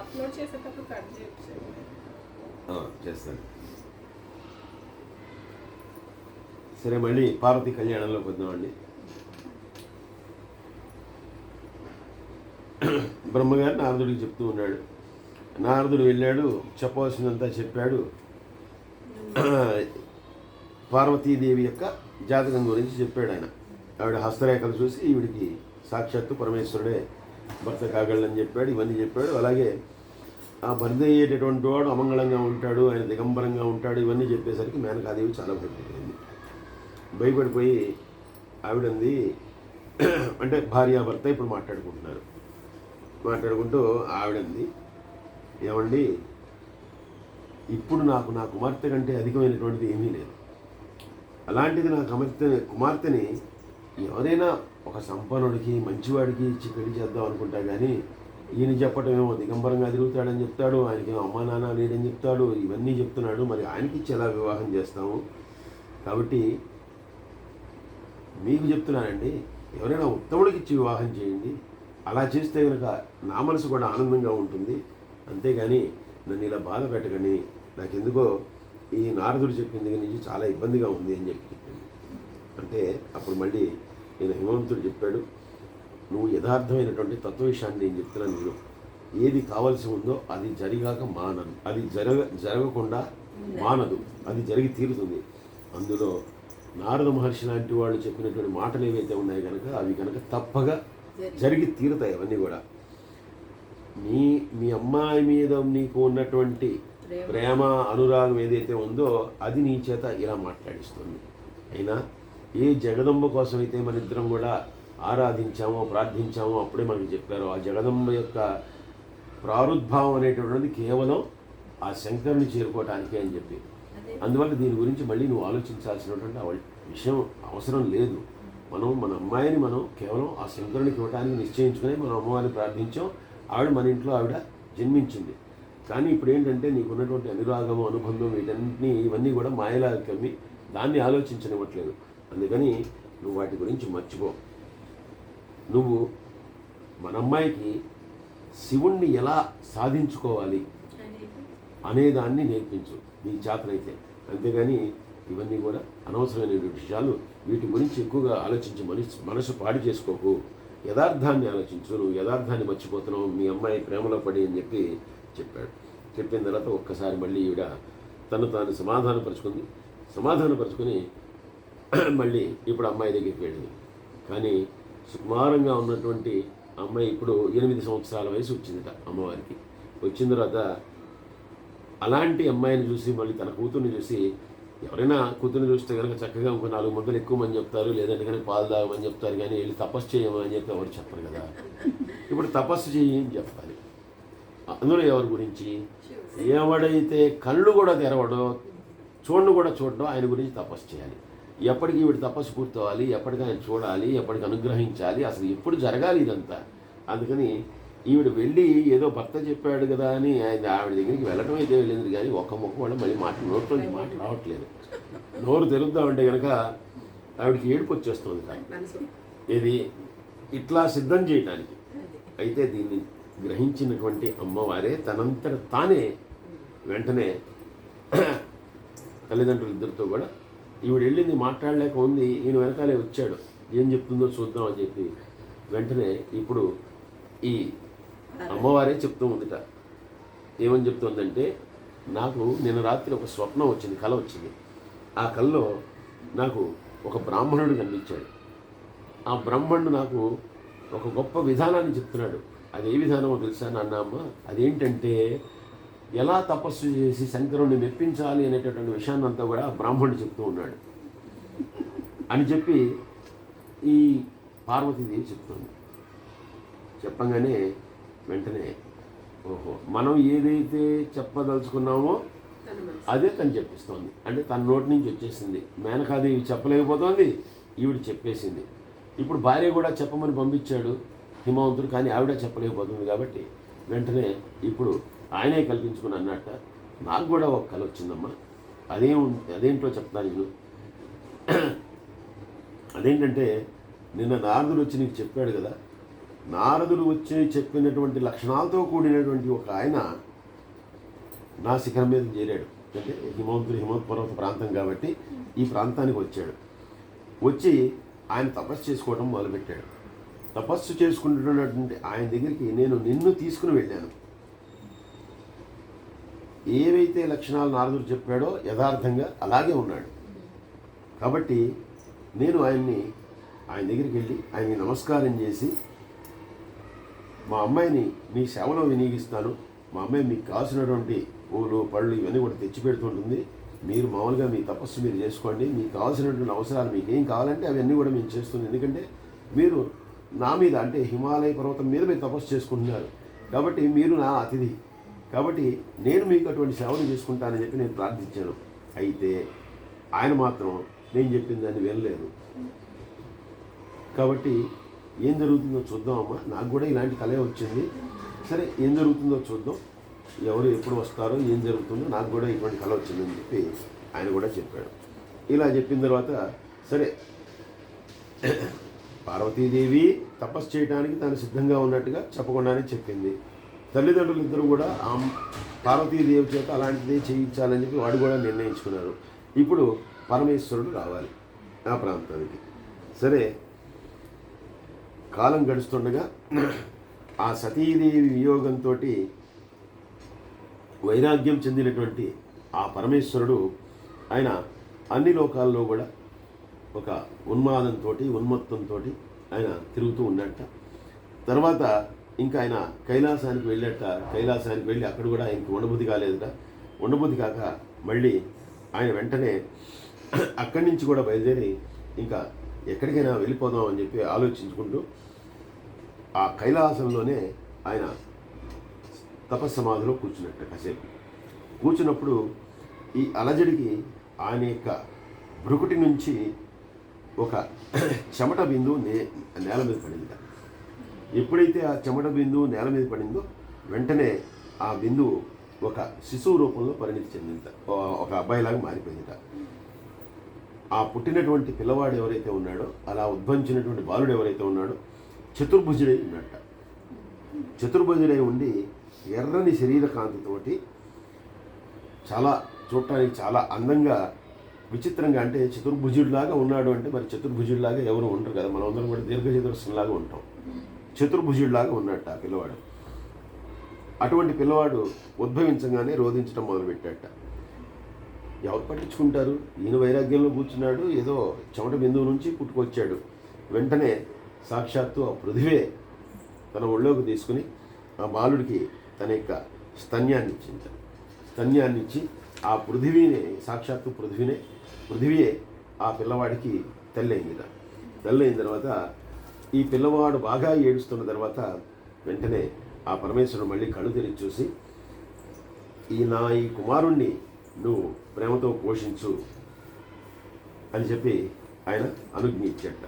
Upload చేసేటప్పుడు cut చేయొచ్చు. చేస్తాను. సరే మళ్ళీ పార్వతి కళ్యాణంలోకి వద్దామండి బ్రహ్మగారు నారదుడికి చెప్తూ ఉన్నాడు. నారదుడు వెళ్ళాడు చెప్పవలసినంతా చెప్పాడు. పార్వతీదేవి యొక్క జాతకం గురించి చెప్పాడు ఆయన. ఆవిడ హస్తరేఖలు చూసి ఈవిడికి సాక్షాత్తు పరమేశ్వరుడే భర్త కాగలని చెప్పాడు ఇవన్నీ చెప్పాడు. అలాగే ఆ భర్త అయ్యేటటువంటి వాడు అమంగళంగా ఉంటాడు ఆయన దిగంబరంగా ఉంటాడు ఇవన్నీ చెప్పేసరికి మేనకాదేవి చాలా భయపడిపోయింది. భయపడిపోయి ఆవిడంది అంటే భార్యాభర్త ఇప్పుడు మాట్లాడుకుంటున్నారు. మాట్లాడుకుంటూ ఆవిడంది ఏమండి ఇప్పుడు నాకు నా కుమార్తె కంటే అధికమైనటువంటిది ఏమీ లేదు. అలాంటిది నా కుమార్తె కుమార్తెని ఎవరైనా ఒక సంపన్నుడికి మంచివాడికి ఇచ్చి పెళ్ళి చేద్దాం అనుకుంటా కానీ ఈయన చెప్పటం ఏమో దిగంబరంగా తిరుగుతాడని చెప్తాడు ఆయనకి అమ్మా నాన్న లేడని చెప్తాడు ఇవన్నీ చెప్తున్నాడు. మరి ఆయనకి ఇచ్చి ఎలా వివాహం చేస్తాము కాబట్టి మీకు చెప్తున్నానండి ఎవరైనా ఉత్తముడికి ఇచ్చి వివాహం చేయండి. అలా చేస్తే కనుక నా మనసు కూడా ఆనందంగా ఉంటుంది. అంతేగాని నన్ను ఇలా బాధ పెట్టకని నాకెందుకో ఈ నారదుడు చెప్పిన దగ్గర నుంచి చాలా ఇబ్బందిగా ఉంది అని చెప్పి చెప్పింది. అంటే అప్పుడు మళ్ళీ నేను హిమవంతుడు చెప్పాడు నువ్వు యథార్థమైనటువంటి తత్వ విషయాన్ని నేను చెప్తున్నాను నేను. ఏది కావాల్సి ఉందో అది జరిగాక మానదు అది జరగ జరగకుండా మానదు. అది జరిగి తీరుతుంది. అందులో నారద మహర్షి లాంటి వాళ్ళు చెప్పినటువంటి మాటలు ఏవైతే ఉన్నాయో కనుక అవి కనుక తప్పగా జరిగి తీరుతాయి అవన్నీ కూడా. మీ మీ అమ్మాయి మీద నీకు ఉన్నటువంటి ప్రేమ అనురాగం ఏదైతే ఉందో అది నీ చేత ఇలా మాట్లాడిస్తుంది. అయినా ఏ జగదంబ కోసం అయితే మన ఇద్దరం కూడా ఆరాధించామో ప్రార్థించామో అప్పుడే మనకి చెప్పారు. ఆ జగదంబ యొక్క ప్రారుద్భావం అనేటువంటిది కేవలం ఆ శంకరుని చేరుకోవటానికే అని చెప్పి. అందువల్ల దీని గురించి మళ్ళీ నువ్వు ఆలోచించాల్సినటువంటి విషయం అవసరం లేదు. మనం మన అమ్మాయిని మనం కేవలం ఆ శంకరునికి ఇవ్వడానికి నిశ్చయించుకొని మనం అమ్మవారిని ప్రార్థించాం. ఆవిడ మన ఇంట్లో ఆవిడ జన్మించింది. కానీ ఇప్పుడు ఏంటంటే నీకున్నటువంటి అనురాగము అనుబంధం వీటన్నిటిని ఇవన్నీ కూడా మాయలా కమ్మి దాన్ని ఆలోచించనివ్వట్లేదు. అందుకని నువ్వు వాటి గురించి మర్చిపో. నువ్వు మన అమ్మాయికి శివుణ్ణి ఎలా సాధించుకోవాలి అనేదాన్ని నేర్పించు. నీ చేతనైతే అంతేగాని ఇవన్నీ కూడా అనవసరమైన విషయాలు. వీటి గురించి ఎక్కువగా ఆలోచించి మనసు మనసు పాడు చేసుకోకు. యథార్థాన్ని ఆలోచించు. నువ్వు యథార్థాన్ని మర్చిపోతున్నావు. మీ అమ్మాయి ప్రేమలో పడి అని చెప్పి చెప్పాడు. చెప్పిన తర్వాత ఒక్కసారి మళ్ళీ ఈవిడ తను తాను సమాధానపరుచుకుంది. సమాధానపరుచుకుని మళ్ళీ ఇప్పుడు అమ్మాయి దగ్గరికి వెళ్ళింది. కానీ సుకుమారంగా ఉన్నటువంటి అమ్మాయి ఇప్పుడు ఎనిమిది సంవత్సరాల వయసు వచ్చిందట అమ్మవారికి. వచ్చిన తర్వాత అలాంటి అమ్మాయిని చూసి మళ్ళీ తన కూతుర్ని చూసి ఎవరైనా కూతుర్ని చూస్తే కనుక చక్కగా ఇంకో నాలుగు మందులు ఎక్కువ మంది చెప్తారు లేదంటే కనుక పాలు తాగమని చెప్తారు కానీ వెళ్ళి తపస్సు చేయమని చెప్పి ఎవరు చెప్పరు కదా. ఇప్పుడు తపస్సు చెయ్యి అని చెప్పాలి. అందులో ఎవరి గురించి? ఎవడైతే కళ్ళు కూడా తెరవడో చూడను కూడా చూడడం ఆయన గురించి తపస్సు చేయాలి. ఎప్పటికి వీడు తపస్సు పూర్తవ్వాలి ఎప్పటికి ఆయన చూడాలి ఎప్పటికి అనుగ్రహించాలి. అసలు ఎప్పుడు జరగాలి ఇదంతా. అందుకని ఈవిడ వెళ్ళి ఏదో భర్త చెప్పాడు కదా అని ఆయన ఆవిడ దగ్గరికి వెళ్ళడం అయితే వెళ్ళింది కానీ ఒక్క మొక్క కూడా మళ్ళీ మాట నోట్లో మాట రావట్లేదు. నోరు తెరుద్దామంటే కనుక ఆవిడకి ఏడుపు వచ్చేస్తుంది ఇది ఇట్లా సిద్ధం చేయడానికి అయితే దీన్ని గ్రహించినటువంటి అమ్మవారే తనంతట తానే వెంటనే తల్లిదండ్రులు ఇద్దరితో కూడా ఈవిడ వెళ్ళింది మాట్లాడలేక ఉంది ఈయన వెనకాలే వచ్చాడు. ఏం చెప్తుందో చూద్దాం అని చెప్పి వెంటనే ఇప్పుడు ఈ అమ్మవారే చెప్తూ ఉందిట. ఏమని చెప్తుందంటే నాకు నిన్న రాత్రి ఒక స్వప్నం వచ్చింది కళ వచ్చింది. ఆ కళలో నాకు ఒక బ్రాహ్మణుడు కనిపించాడు. ఆ బ్రాహ్మణుడు నాకు ఒక గొప్ప విధానాన్ని చెప్తున్నాడు. అది ఏ విధానమో తెలుసా నాన్నమ్మ అదేంటంటే ఎలా తపస్సు చేసి శంకరుణ్ణి మెప్పించాలి అనేటటువంటి విషయాన్ని అంతా కూడా బ్రాహ్మణుడు చెప్తూ ఉన్నాడు. అని చెప్పి ఈ పార్వతీదేవి చెప్తుంది. చెప్పంగానే వెంటనే ఓహో మనం ఏదైతే చెప్పదలుచుకున్నామో అదే తను చెప్పిస్తోంది. అంటే తన నోటి నుంచి వచ్చేసింది. మేనకాదేవి చెప్పలేకపోతోంది ఈవిడ చెప్పేసింది. ఇప్పుడు భార్య కూడా చెప్పమని పంపించాడు హిమవంతుడు కానీ ఆవిడ చెప్పలేకపోతుంది కాబట్టి వెంటనే ఇప్పుడు ఆయనే కల్పించుకుని అన్నట్ట నాకు కూడా ఒక కళ వచ్చిందమ్మా. అదేం అదేంటో చెప్తాను నేను అదేంటంటే నిన్న నారదుడు వచ్చి నీకు చెప్పాడు కదా. నారదుడు వచ్చి చెప్పినటువంటి లక్షణాలతో కూడినటువంటి ఒక ఆయన నా శిఖరం మీద చేరాడు. అంటే హిమవంతుడు హిమవత్పర్వత ప్రాంతం కాబట్టి ఈ ప్రాంతానికి వచ్చాడు. వచ్చి ఆయన తపస్సు చేసుకోవడం మొదలుపెట్టాడు. తపస్సు చేసుకుంటున్నటువంటి ఆయన దగ్గరికి నేను నిన్ను తీసుకుని వెళ్ళాను. ఏవైతే లక్షణాలు నారదుడు చెప్పాడో యథార్థంగా అలాగే ఉన్నాడు. కాబట్టి నేను ఆయన్ని ఆయన దగ్గరికి వెళ్ళి ఆయన్ని నమస్కారం చేసి మా అమ్మాయిని మీ సేవలో వినియోగిస్తాను. మా అమ్మాయి మీకు కావాల్సినటువంటి పూలు పళ్ళు ఇవన్నీ కూడా తెచ్చి పెడుతుంటుంది. మీరు మామూలుగా మీ తపస్సు మీరు చేసుకోండి. మీకు కావాల్సినటువంటి అవసరాలు మీకు ఏం కావాలంటే అవన్నీ కూడా మేము చేస్తుంది ఎందుకంటే మీరు నా మీద అంటే హిమాలయ పర్వతం మీద మీరు తపస్సు చేసుకుంటున్నారు. కాబట్టి మీరు నా అతిథి. కాబట్టి నేను మీకు అటువంటి సేవలు చేసుకుంటానని చెప్పి నేను ప్రార్థించాను. అయితే ఆయన మాత్రం నేను చెప్పిన దాన్ని వినలేదు. కాబట్టి ఏం జరుగుతుందో చూద్దామమ్మా నాకు కూడా ఇలాంటి కళే వచ్చింది. సరే ఏం జరుగుతుందో చూద్దాం. ఎవరు ఎప్పుడు వస్తారో ఏం జరుగుతుందో నాకు కూడా ఇటువంటి కళ వచ్చిందని చెప్పి ఆయన కూడా చెప్పాడు. ఇలా చెప్పిన తర్వాత సరే. పార్వతీదేవి తపస్సు చేయడానికి తాను సిద్ధంగా ఉన్నట్టుగా చెప్పకుండానే చెప్పింది. తల్లిదండ్రులు ఇద్దరు కూడా ఆ పార్వతీదేవి చేత అలాంటిదే చేయించాలని చెప్పి వాడు కూడా నిర్ణయించుకున్నారు. ఇప్పుడు పరమేశ్వరుడు రావాలి ఆ ప్రాంతానికి. సరే కాలం గడుస్తుండగా ఆ సతీదేవి వియోగంతో వైరాగ్యం చెందినటువంటి ఆ పరమేశ్వరుడు ఆయన అన్ని లోకాల్లో కూడా ఒక ఉన్మాదంతో ఉన్మత్తంతో ఆయన తిరుగుతూ ఉన్నట్ట. తర్వాత ఇంకా ఆయన కైలాసానికి వెళ్ళట కైలాసానికి వెళ్ళి అక్కడ కూడా ఆయనకి ఉండబుద్ధి కాలేదుట. ఉండబుద్ధి కాక మళ్ళీ ఆయన వెంటనే అక్కడి నుంచి కూడా బయలుదేరి ఇంకా ఎక్కడికైనా వెళ్ళిపోదాం అని చెప్పి ఆలోచించుకుంటూ ఆ కైలాసంలోనే ఆయన తపస్సమాధిలో కూర్చున్నట్ట కాసేపు. కూర్చున్నప్పుడు ఈ అలజడికి ఆయన యొక్క బ్రుకుటి నుంచి ఒక చెమట బిందువు నే నేల మీద పడింది ఎప్పుడైతే ఆ చెమట బిందువు నేల మీద పడిందో వెంటనే ఆ బిందువు ఒక శిశువు రూపంలో పరిణితి చెందింది. ఒక అబ్బాయిలాగా మారిపోయిందిట. ఆ పుట్టినటువంటి పిల్లవాడు ఎవరైతే ఉన్నాడో అలా ఉద్భవించినటువంటి బాలుడు ఎవరైతే ఉన్నాడో చతుర్భుజుడై ఉన్నట్ట చతుర్భుజుడై ఉండి ఎర్రని శరీర కాంతితోటి చాలా చూడటానికి చాలా అందంగా విచిత్రంగా అంటే చతుర్భుజుడిలాగా ఉన్నాడు అంటే మరి చతుర్భుజుడిలాగా ఎవరు ఉండరు కదా. మనం అందరం కూడా దీర్ఘచతురస్రంలాగా ఉంటాం. చతుర్భుజుడిలాగా ఉన్నట్ట ఆ పిల్లవాడు. అటువంటి పిల్లవాడు ఉద్భవించగానే రోధించడం మొదలుపెట్టాట ఎవరు పట్టించుకుంటారు? ఈయన వైరాగ్యంలో కూర్చున్నాడు ఏదో చెమట బిందువు నుంచి పుట్టుకొచ్చాడు. వెంటనే సాక్షాత్తు ఆ పృథివే తన ఒళ్ళోకి తీసుకుని ఆ బాలుడికి తన యొక్క స్తన్యాన్ని ఇచ్చింది స్తన్యాన్ని ఇచ్చి ఆ పృథివీని సాక్షాత్తు పృథివీనే పృథివీయే ఆ పిల్లవాడికి తెల్లయిందిట తెల్లయిన తర్వాత ఈ పిల్లవాడు బాగా ఏడుస్తున్న తర్వాత వెంటనే ఆ పరమేశ్వరుడు మళ్ళీ కళ్ళు తెరిచి చూసి ఈ నా ఈ కుమారుణ్ణి నువ్వు ప్రేమతో పోషించు అని చెప్పి ఆయన అనుజ్ఞ ఇచ్చట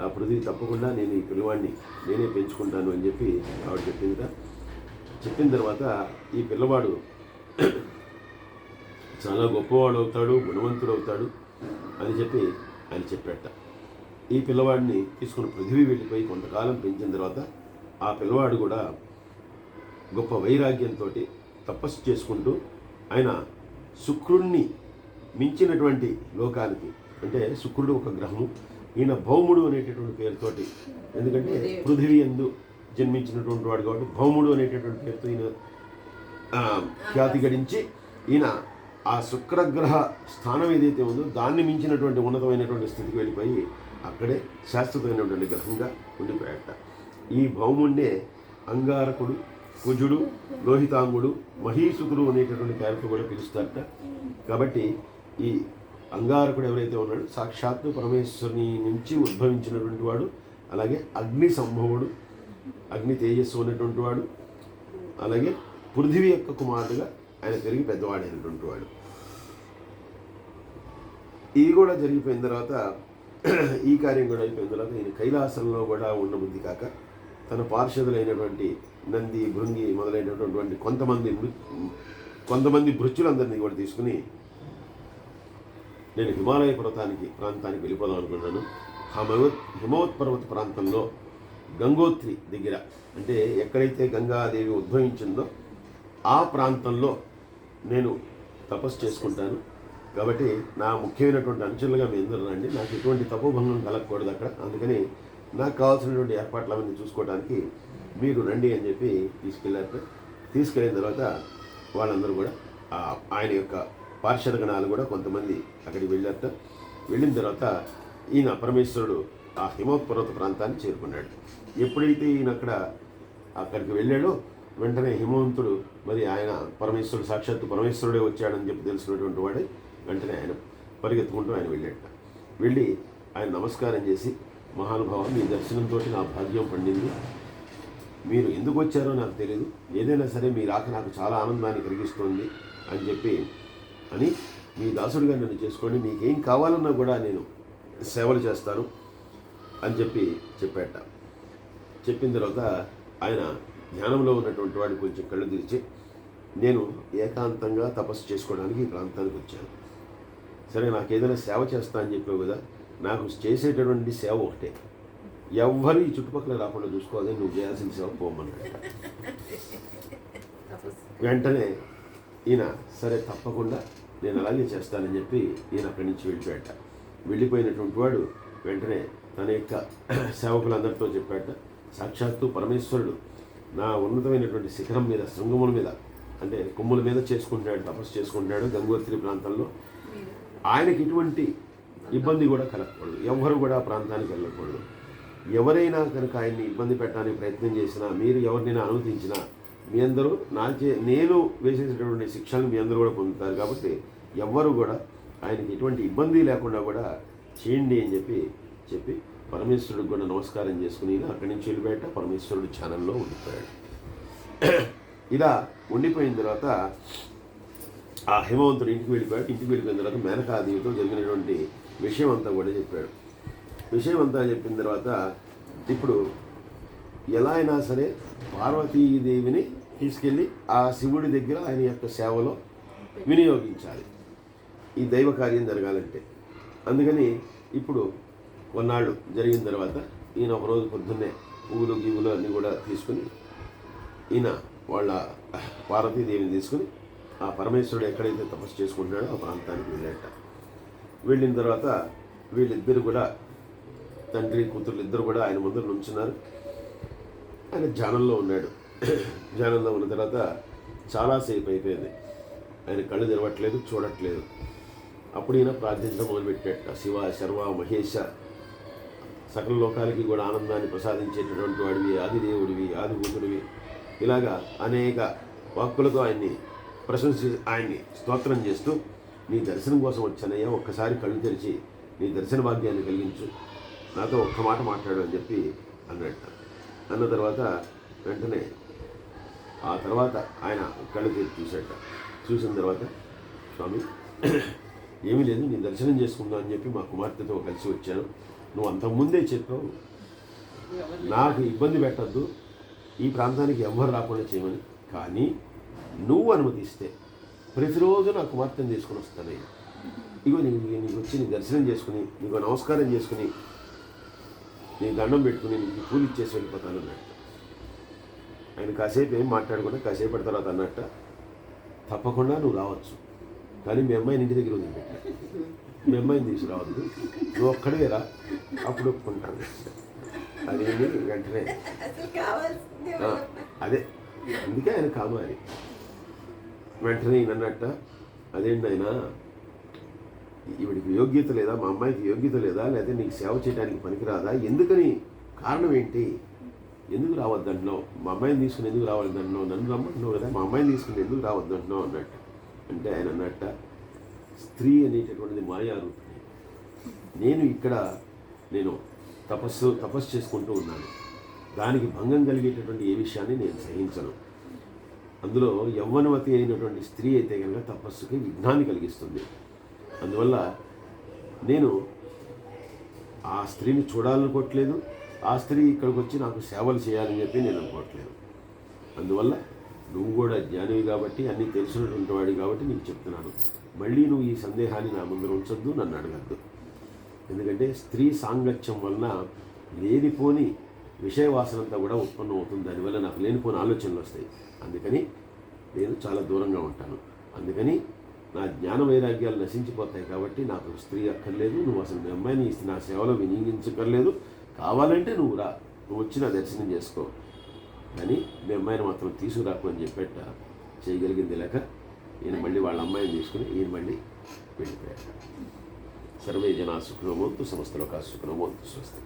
ఆ పృథివీ తప్పకుండా నేను ఈ పిల్లవాడిని నేనే పెంచుకుంటాను అని చెప్పి ఆవిడ చెప్పిందిట. చెప్పిన తర్వాత ఈ పిల్లవాడు చాలా గొప్పవాడు అవుతాడు గుణవంతుడు అవుతాడు అని చెప్పి ఆయన చెప్పాట ఈ పిల్లవాడిని తీసుకుని పృథివీ వెళ్ళిపోయి కొంతకాలం పెంచిన తర్వాత ఆ పిల్లవాడు కూడా గొప్ప వైరాగ్యంతో తపస్సు చేసుకుంటూ ఆయన శుక్రుణ్ణి మించినటువంటి లోకానికి అంటే శుక్రుడు ఒక గ్రహము ఈయన భౌముడు అనేటటువంటి పేరుతోటి ఎందుకంటే పృథివీ. ఎందు జన్మించినటువంటి వాడు కాబట్టి భౌముడు అనేటటువంటి పేరుతో ఈయన ఖ్యాతి గడించి ఈయన ఆ శుక్రగ్రహ స్థానం ఏదైతే ఉందో దాన్ని మించినటువంటి ఉన్నతమైనటువంటి స్థితికి వెళ్ళిపోయి అక్కడే శాశ్వతమైనటువంటి గ్రహంగా ఉండిపోయాట ఈ భౌముండే అంగారకుడు కుజుడు లోహితాంగుడు మహీసుకుడు అనేటటువంటి పేరుతో కూడా పిలుస్తారట. కాబట్టి ఈ అంగారకుడు ఎవరైతే ఉన్నాడో సాక్షాత్తు పరమేశ్వరుని నుంచి ఉద్భవించినటువంటి వాడు అలాగే అగ్ని సంభవుడు అగ్ని తేజస్సు ఉన్నటువంటి వాడు అలాగే పృథివీ యొక్క కుమారుడుగా ఆయన పెరిగి పెద్దవాడైనటువంటి వాడు. ఇది కూడా జరిగిపోయిన తర్వాత ఈ కార్యం కూడా అయిపోయిన తర్వాత ఈయన కైలాసంలో కూడా ఉండబుద్ధి కాక తన పార్షదులైనటువంటి నంది భృంగి మొదలైనటువంటి కొంతమంది కొంతమంది భృత్యులందరినీ కూడా తీసుకుని నేను హిమాలయ పర్వతానికి ప్రాంతానికి వెళ్ళిపోదాం అనుకున్నాను హిమవత్ హిమవత్ పర్వత ప్రాంతంలో గంగోత్రి దగ్గర అంటే ఎక్కడైతే గంగాదేవి ఉద్భవించిందో ఆ ప్రాంతంలో నేను తపస్సు చేసుకుంటాను. కాబట్టి నా ముఖ్యమైనటువంటి అంచెలుగా మీ అందరూ రండి. నాకు ఎటువంటి తపోభంగం కలగకూడదు అక్కడ. అందుకని నాకు కావాల్సినటువంటి ఏర్పాట్లు అవన్నీ చూసుకోవడానికి మీరు రండి అని చెప్పి తీసుకెళ్ళారు. తీసుకెళ్ళిన తర్వాత వాళ్ళందరూ కూడా ఆయన యొక్క పార్షద గణాలు కూడా కొంతమంది అక్కడికి వెళ్ళారట. వెళ్ళిన తర్వాత ఈయన పరమేశ్వరుడు ఆ హిమోత్పర్వత ప్రాంతాన్ని చేరుకున్నాడు. ఎప్పుడైతే ఈయన అక్కడ అక్కడికి వెళ్ళాడో వెంటనే హిమవంతుడు మరి ఆయన పరమేశ్వరుడు సాక్షాత్తు పరమేశ్వరుడే వచ్చాడని చెప్పి తెలిసినటువంటి వాడే వెంటనే ఆయన పరిగెత్తుకుంటూ ఆయన వెళ్ళాడు వెళ్ళి ఆయన నమస్కారం చేసి మహానుభావం మీ దర్శనంతో నా భాగ్యం పండింది. మీరు ఎందుకు వచ్చారో నాకు తెలియదు ఏదైనా సరే మీ రాక నాకు చాలా ఆనందాన్ని కలిగిస్తుంది అని చెప్పి అని మీ దాసుడిగా నన్ను చేసుకోండి మీకేం కావాలన్నా కూడా నేను సేవలు చేస్తాను అని చెప్పి చెప్పాట చెప్పిన తర్వాత ఆయన ధ్యానంలో ఉన్నటువంటి వాడు కొంచెం కళ్ళు తెరిచి నేను ఏకాంతంగా తపస్సు చేసుకోవడానికి ఈ ప్రాంతానికి వచ్చాను. సరే నాకు ఏదైనా సేవ చేస్తా అని చెప్పావు కదా నాకు చేసేటటువంటి సేవ ఒకటే. ఎవ్వరు ఈ చుట్టుపక్కల రాకుండా చూసుకోవాలి నువ్వు చేయాల్సిన సేవ పోమని వెంటనే ఈయన సరే తప్పకుండా నేను అలాగే చేస్తానని చెప్పి ఈయన అక్కడి నుంచి వెళ్ళిపోయాట. వెళ్ళిపోయినటువంటి వాడు వెంటనే తన యొక్క సేవకులందరితో చెప్పాట సాక్షాత్తు పరమేశ్వరుడు నా ఉన్నతమైనటువంటి శిఖరం మీద శృంగముల మీద అంటే కొమ్ముల మీద చేసుకుంటున్నాడు తపస్సు చేసుకుంటున్నాడు గంగోత్రి ప్రాంతంలో. ఆయనకి ఎటువంటి ఇబ్బంది కూడా కలగకూడదు. ఎవరు కూడా ఆ ప్రాంతానికి వెళ్ళకూడదు. ఎవరైనా కనుక ఆయన్ని ఇబ్బంది పెట్టడానికి ప్రయత్నం చేసినా మీరు ఎవరినైనా అనుమతించినా మీ అందరూ నా చే నేను వేసేటటువంటి శిక్షలు మీ అందరూ కూడా పొందుతారు కాబట్టి ఎవ్వరు కూడా ఆయనకి ఎటువంటి ఇబ్బంది లేకుండా కూడా చేయండి అని చెప్పి చెప్పి పరమేశ్వరుడికి కూడా నమస్కారం చేసుకుని ఈయన అక్కడి నుంచి వెళ్ళిపోయాట. పరమేశ్వరుడు ఛానల్లో ఉండిపోయాడు. ఇలా ఉండిపోయిన తర్వాత ఆ హిమవంతుడు ఇంటికి వెళ్ళిపోయాడు. ఇంటికి వెళ్ళిపోయిన తర్వాత మేనకాదేవితో జరిగినటువంటి విషయం అంతా కూడా చెప్పాడు. విషయం అంతా చెప్పిన తర్వాత ఇప్పుడు ఎలా అయినా సరే పార్వతీదేవిని తీసుకెళ్ళి ఆ శివుడి దగ్గర ఆయన యొక్క సేవలో వినియోగించాలి. ఈ దైవ కార్యం జరగాలంటే. అందుకని ఇప్పుడు కొన్నాళ్ళు జరిగిన తర్వాత ఈయన ఒకరోజు పొద్దున్నే పువ్వులు గివ్వులు అన్నీ కూడా తీసుకుని ఈయన వాళ్ళ పార్వతీదేవిని తీసుకుని ఆ పరమేశ్వరుడు ఎక్కడైతే తపస్సు చేసుకుంటున్నాడో ఆ ప్రాంతానికి వెళ్ళాట వెళ్ళిన తర్వాత వీళ్ళిద్దరు కూడా తండ్రి కూతురు ఇద్దరు కూడా ఆయన ముందర నుంచున్నారు. ఆయన ధ్యానంలో ఉన్నాడు. ధ్యానంలో ఉన్న తర్వాత చాలాసేపు అయిపోయింది. ఆయన కళ్ళు తెరవట్లేదు చూడట్లేదు. అప్పుడు ఈయన ప్రార్థించడం మొదలుపెట్టాడు శివ శర్వ మహేశ సకల లోకాలకి కూడా ఆనందాన్ని ప్రసాదించేటటువంటి వాడివి ఆదిదేవుడివి ఆదిభూతుడివి. ఇలాగా అనేక వాక్కులతో ఆయన్ని ప్రశంసి ఆయన్ని స్తోత్రం చేస్తూ నీ దర్శనం కోసం వచ్చానయ్యా ఒక్కసారి కళ్ళు తెరిచి నీ దర్శన భాగ్యాన్ని కలిగించు. నాతో ఒక్క మాట మాట్లాడు అని చెప్పి అన్నట్ట అన్న తర్వాత వెంటనే ఆ తర్వాత ఆయన కళ్ళు తెరిచి చూశాట చూసిన తర్వాత స్వామి ఏమీ లేదు నేను దర్శనం చేసుకుందాం అని చెప్పి మా కుమార్తెతో కలిసి వచ్చాను. నువ్వు అంతకుముందే చెప్పావు. నాకు ఇబ్బంది పెట్టద్దు. ఈ ప్రాంతానికి ఎవ్వరు రాకుండా చేయమని. కానీ నువ్వు అనుమతిస్తే ప్రతిరోజు నా కుమార్తెను తీసుకుని వస్తాను. నేను. ఇగో నీకు నీకు వచ్చి నీ దర్శనం చేసుకుని నీకు నమస్కారం చేసుకుని నీ దండం పెట్టుకుని నీకు పూలు ఇచ్చేసి వెళ్ళిపోతాను అన్నట్టు. ఆయన కాసేపు ఏం మాట్లాడకుండా కాసేపటి తర్వాత అన్నట్ట. తప్పకుండా నువ్వు రావచ్చు. కానీ మీ అమ్మాయిని ఇంటి దగ్గర వదిలిపెట్టా. మీ అమ్మాయిని తీసుకురావద్దు. నువ్వు ఒక్కడే రా అప్పుడు ఒప్పుకుంటాను అది వెంటనే. అదే. అందుకే ఆయన కామాలి వెంటనే అన్నట్ట అదేంటి ఆయన ఈవిడికి యోగ్యత లేదా? మా అమ్మాయికి యోగ్యత లేదా? లేదా నీకు సేవ చేయడానికి పనికిరాదా? ఎందుకని? కారణం ఏంటి? ఎందుకు రావద్దంటున్నావు? మా అమ్మాయిని తీసుకుని ఎందుకు రావద్దంటున్నావు నన్ను రమ్మంటున్నావు కదా? మా అమ్మాయిని తీసుకుని ఎందుకు రావద్దంటున్నావు? అన్నట్టు. అంటే ఆయన అన్నట్ట స్త్రీ అనేటటువంటిది మాయారూపిణి నేను ఇక్కడ నేను తపస్సు తపస్సు చేసుకుంటూ ఉన్నాను. దానికి భంగం కలిగేటటువంటి ఏ విషయాన్ని నేను సహించను అందులో యవ్వనవతి అయినటువంటి స్త్రీ అయితే కనుక తపస్సుకి విఘ్నాన్ని కలిగిస్తుంది. అందువల్ల నేను ఆ స్త్రీని చూడాలనుకోవట్లేదు ఆ స్త్రీ ఇక్కడికి వచ్చి నాకు సేవలు చేయాలని చెప్పి నేను అనుకోవట్లేదు. అందువల్ల నువ్వు కూడా జ్ఞానివి కాబట్టి అన్నీ తెలిసినటువంటి వాడి కాబట్టి నీకు చెప్తున్నాను. మళ్ళీ నువ్వు ఈ సందేహాన్ని నా ముందర ఉంచొద్దు నన్ను అడగద్దు. ఎందుకంటే స్త్రీ సాంగత్యం వలన లేనిపోని విషయ వాసన కూడా ఉత్పన్నం అవుతుంది. దానివల్ల నాకు లేనిపోని ఆలోచనలు వస్తాయి. అందుకని నేను చాలా దూరంగా ఉంటాను. అందుకని నా జ్ఞాన వైరాగ్యాలు నశించిపోతాయి కాబట్టి నాకు స్త్రీ అక్కర్లేదు. నువ్వు అసలు మీ అమ్మాయిని నా సేవలో వినియోగించక్కర్లేదు. కావాలంటే నువ్వు రా. నువ్వు వచ్చి నా దర్శనం చేసుకో. కానీ మీ అమ్మాయిని మాత్రం తీసుకురాకు అని చెప్పేట చేయగలిగింది లేక ఈయన మళ్ళీ వాళ్ళ అమ్మాయిని తీసుకుని ఈయన మళ్ళీ వెళ్ళిపోయారు. సర్వే జనా సుఖనోమోంతు సమస్తలోకా సుఖనోమోంతు స్వస్తి.